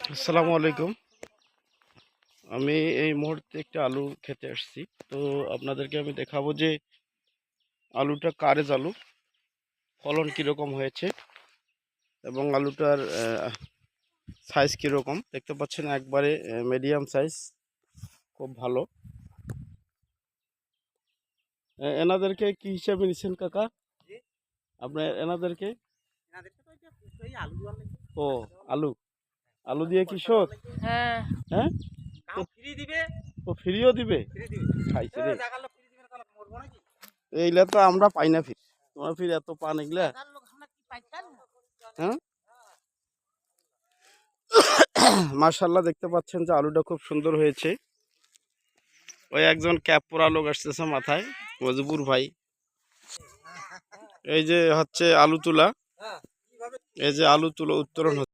আসসালামু আলাইকুম। আমি এই মুহূর্তে একটা আলু খেতে আসছি। তো আপনাদেরকে আমি দেখাবো যে আলুটা কারেজ আলু ফলন কীরকম হয়েছে এবং আলুটার সাইজ কীরকম। দেখতে পাচ্ছেন একবারে মিডিয়াম সাইজ খুব ভালো। এনাদেরকে কি হিসাবে নিচ্ছেন কাকা? আপনার এনাদেরকে। ও আলু। আলু দিয়ে কৃষক হ্যাঁ। হ্যাঁ? ফ্রি দিবে। ও ফ্রিও দিবে? ফ্রি খাইছে রে। এইগুলা তো আমরা পাই না ফির। তোমরা ফির এত পান এগুলা হ্যাঁ? মার্শাল্লাহ দেখতে পাচ্ছেন যে আলুটা খুব সুন্দর হয়েছে। ওই একজন ক্যাপ পরা লোক আসতেছে মাথায় মজবুর ভাই। এই যে হচ্ছে আলু তোলা। হ্যাঁ। এই যে আলু তুলো উত্তোলন হচ্ছে।